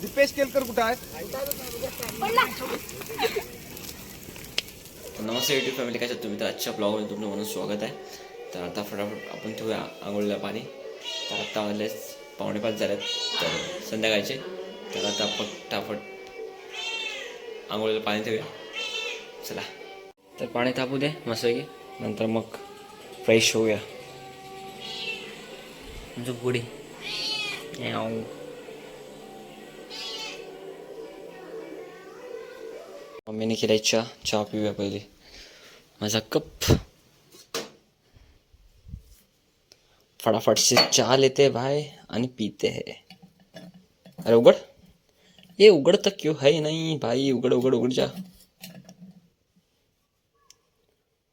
दीपेश केलकर कुठं आहे? नमस्ते YouTube family कशा तुम्ही? तर आजच्या ब्लॉगमध्ये तुमचं म्हणून स्वागत आहे. तर आता फटाफट आपण ठेवूया आंघोळीला पाणी. तर आता वाजले पावणे पाच झालेत. तर संध्याकाळचे. त्याला आता फटाफट आंघोळीला पाणी ठेवूया. चला. तर पाणी तापू दे मस्तपैकी. नंतर मग फ्रेश होऊया. म्हणजे मम्मीने केलाय चहा. चहा पिऊया पहिले. माझा कप. फटाफट से चहा लेते भाई आणि पिते है. अरे उघड. ये उघड तर क्यों है नाही भाई? उघड उघड उघड जा।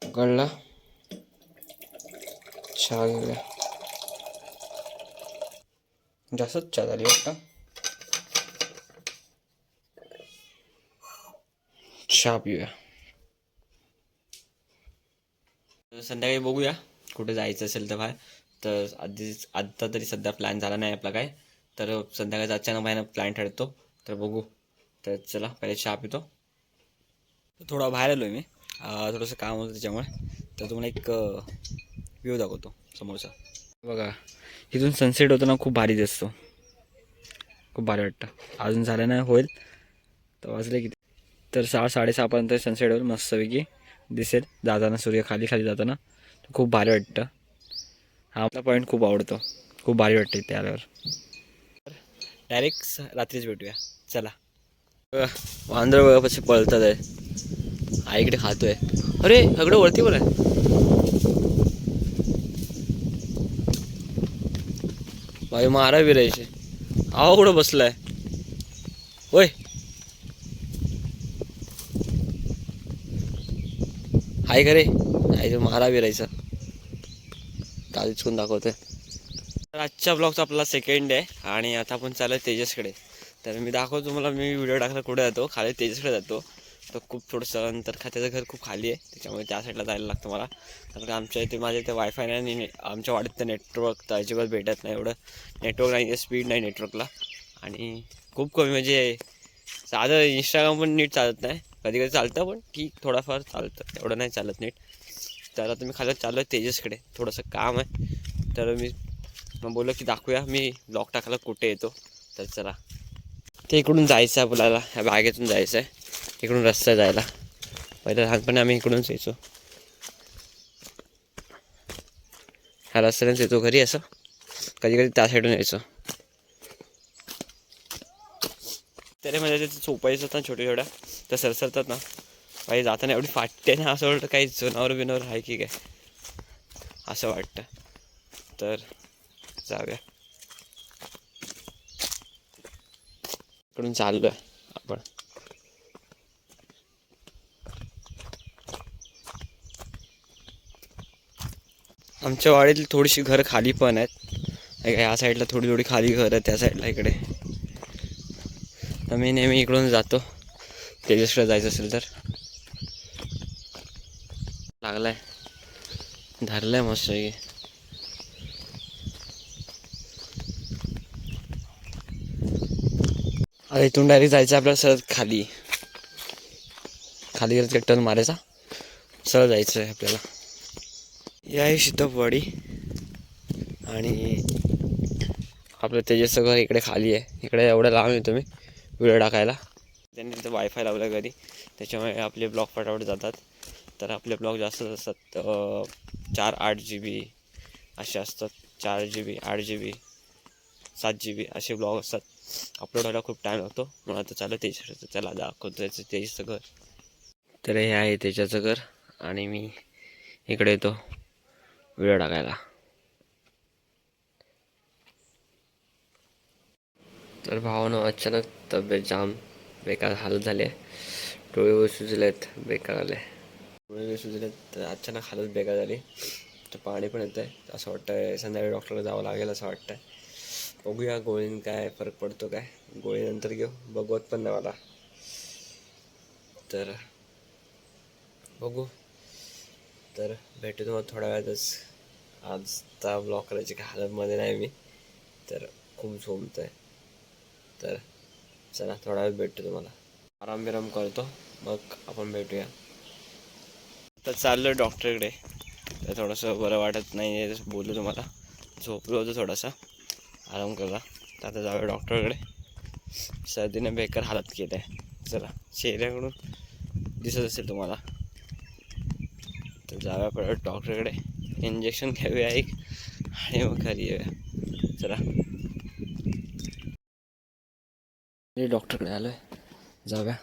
उघडला चहा घेऊया जास्तच चहा झाली वाटतं चहा पिऊया संध्याकाळी बघूया कुठे जायचं असेल तर बाहेर. तर आधीच आत्ता तरी सध्या प्लॅन झाला नाही आपला काय. तर संध्याकाळचा अचानक बाहेर प्लॅन ठरतो. तर बघू. तर चला पहिले चहा पितो. थोडा बाहेर आलो आहे मी थोडंसं काम होतं त्याच्यामुळे. तर तुम्हाला एक व्ह्यू दाखवतो समोरचा. बघा इथून सनसेट होतो ना खूप भारी दिसतो. खूप भारी वाटतं. अजून झालं नाही होईल. तर वाजले किती? तर सहा साडेसहापर्यंत सनसेट होईल मस्तपैकी. दिसेल जाताना सूर्य खाली खाली जाताना. खूप भारी वाटतं. हा आपला पॉईंट खूप आवडतो. खूप भारी वाटतं इथे आल्यावर. डायरेक्ट रात्रीच भेटूया. चला. वांद्र वांदळ पळतात आहे आईकडे खातोय. अरे सगळं वरती बोला भाई मारा विरायचे आवा कुठं बसलाय? होय हाय का रे? आई तो मारा विरायचा काल दाखवतोय. तर आजच्या ब्लॉगचा आपला सेकंड आहे आणि आता आपण चालू आहे तेजसकडे. तर मी दाखवतो तुम्हाला मी व्हिडिओ टाकला कुठे जातो खाली तेजसकडे जातो. तर खूप थोडंसं नंतर खात्याचं घर खूप खाली आहे त्याच्यामुळे त्या साईडला जायला लागतं मला. कारण का आमच्या इथे माझ्या इथे वायफाय नाही आणि आमच्या वाडीत तर नेटवर्क तर अजिबात भेटत नाही एवढं. नेटवर्क नाही स्पीड नाही नेटवर्कला आणि खूप कमी म्हणजे साधं इंस्टाग्राम पण नीट चालत नाही. कधी कधी चालतं पण ठीक थोडाफार चालतं. एवढं नाही चालत नीट. तर आता मी खाली चाललो आहे तेजसकडे. थोडंसं काम आहे. तर मी मग बोललो की दाखवूया. मी लॉक टाकायला कुठे येतो? तर चला. ते इकडून जायचं आहे बोलायला. ह्या बागेतून जायचं आहे. इकडून रस्ता जायला. पहिलं लहानपणी आम्ही इकडूनच यायचो. ह्या रस्त्यानेच येतो घरी असं. कधी कधी त्या साईडून यायचो. तरी म्हणजे ते चोपायचं ना छोट्या छोट्या. त्या सरसरतात ना. काही जाताना एवढी फाटते ना असं वाटतं काही जनावर बिनावर आहे की काय? असं वाटतं. तर जाऊया. इकडून चाललो आहे आपण. आमच्या वाडीतली थोडीशी घरं खाली पण आहेत. या ह्या साईडला थोडी थोडी खाली घरं त्या साईडला इकडे. तर मी नेहमी इकडून जातो. तेजसकडे जायचं असेल तर. लागलाय. धरलाय मस्त आता इथून डायरेक्ट जायचं आपल्याला सरळ खाली. खाली गेलं टर्न मारायचा. सरळ जायचं आहे आपल्याला. या आहे शितपवाडी. आणि आपलं तेजसचं घर इकडे खाली आहे. इकडे एवढं लांब येतो मी व्हिडिओ टाकायला. त्यांनी तिथं वायफाय लावलं घरी. त्याच्यामुळे आपले ब्लॉग फटाफट जातात. तर आपले ब्लॉग जास्त असतात चार आठ जी बी असे असतात. चार जी बी आठ जी बी सात जी बी असे ब्लॉग असतात. अपलोड व्हायला खूप टाईम लागतो. मला आता चालू त्याच्या त्याला दाखवतो त्याचं त्याचं घर. तर हे आहे त्याच्याचं घर आणि मी इकडे येतो. व्हिडिओ टाकायला. तर भावानं अचानक तब्येत जाम बेकार हालत झाली. आहे डोळे सुजलेत बेकार आले. डोळे सुजलेत तर अचानक हालत बेकार झाली. तर पाणी पण येतं आहे असं वाटतं संध्याकाळी डॉक्टरला जावं लागेल असं वाटतं बघूया गोळीन काय फरक पडतो काय. गोळीनंतर घेऊ. बघवत पण नाही मला. तर बघू. तर भेटू तुम्हाला थोड्या वेळातच. आज त्या ब्लॉक करायची काय हालतमध्ये नाही मी. तर खूप झोमत आहे तर चला थोडा वेळ भेटतो तुम्हाला. आराम बिराम करतो. मग आपण भेटूया. तर चाललो डॉक्टरकडे तर थोडंसं बरं वाटत नाही आहे बोलू तुम्हाला. झोपलो होतो थोडासा. आराम करा. तर आता जाऊया डॉक्टरकडे. सर्दीने बेकार हालत केलं आहे. चला चेहऱ्याकडून दिसत असेल तुम्हाला. तर जाऊया परत डॉक्टरकडे. इंजेक्शन घ्यावे एक आणि मग घरी येऊया. चला. डॉक्टरकडे आलो आहे जाऊया.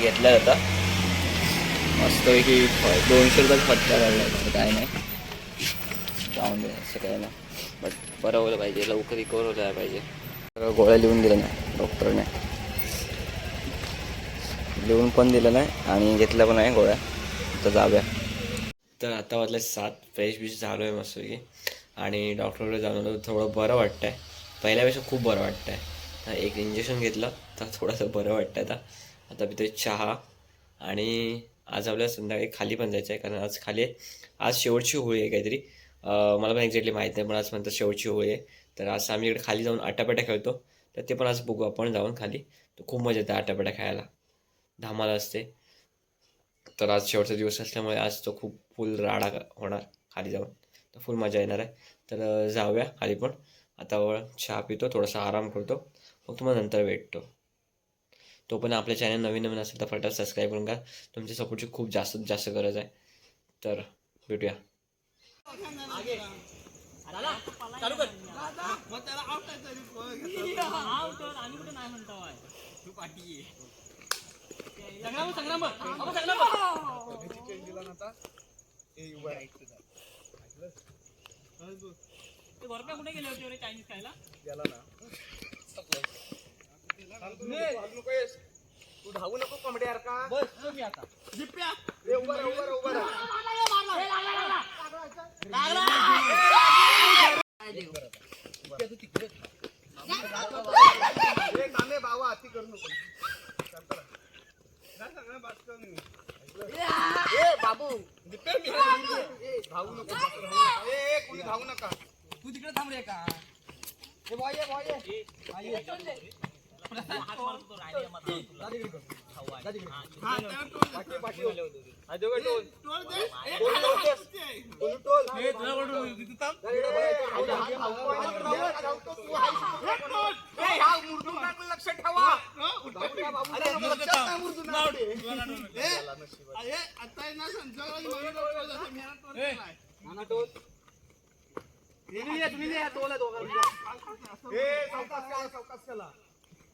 घेतलं घेतल्या मस्त मस्तपैकी दोनशे रुपयात फटका काढला तर काय नाही. जाऊन दे असं काय नाही बट बरं होलं पाहिजे. लवकर रिकवर व्हायला पाहिजे. गोळ्या लिहून दिल्या नाही डॉक्टरने लिहून पण दिलं नाही आणि घेतल्या पण आहे गोळ्या. तर जाऊया. तर आता वाजले सात. फ्रेश बिश झालो आहे मस्तपैकी. आणि डॉक्टरकडे जाऊन थोडं बरं वाटतं आहे पहिल्यापेक्षा खूप बरं वाटतं आहे एक इंजेक्शन घेतलं. तर थोडंसं बरं वाटतं आता. आता पितोय चहा. आणि आज आपल्याला संध्याकाळी खाली पण जायचं आहे कारण आज खाली आहे. आज शेवटची होळी आहे काहीतरी. मला पण एक्झॅक्टली माहीत नाही पण आज म्हणतात शेवटची होळी आहे. तर आज आम्ही इकडे खाली जाऊन आटापाट्या खेळतो. तर ते पण आज बघू आपण जाऊन खाली. तर खूप मजा येते आटापाट्या खेळायला. धामाला असते. तर आज शेवटचा दिवस असल्यामुळे आज तो खूप फुल राडा होणार खाली जाऊन. तर फुल मजा येणार आहे. तर जाऊया खाली पण. आता चहा पितो थोडासा आराम करतो. मग तुम्हाला नंतर भेटतो. तो पण आपल्या चॅनल नवीन नवीन असेल तर फटाफट सबस्क्राईब करून का तुमच्या सपोर्टची खूप जास्त जास्त गरज आहे. तर भेटूया. कुठे गेले होते चायनीज खायला गेला ना तू धावू नको कोंबड्या का बस तुम्ही आता ए, उभा राहा, उभा राहा, उभा राहा. ए, करू नको शांत राहा. बात ए बाबू मी आहे. ए, धावू नको धावू नका. ए, ए, कोणी धावू नका तू तिकडे थांब रे का ए, बॉय ये, बॉय ये. हा, त्यावर ए, हा, मुरडून टाकलं, लक्षात ठेवा. टोल. तुम्ही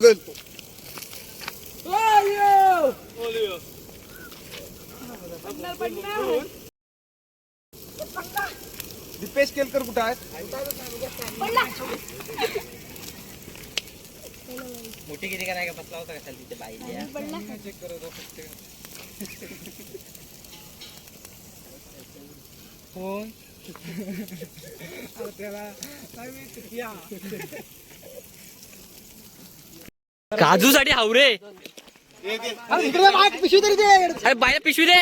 आहे. हा? कोणाला मारलं दीपेश केलकर कुठं आहेत मोठी किती काय का बसला होता का तिथे बाई चेक करत फक्त फोन काजूसाठी हावरे. इकडे माग पिशवी तरी दे. अरे बाहेर पिशवी दे.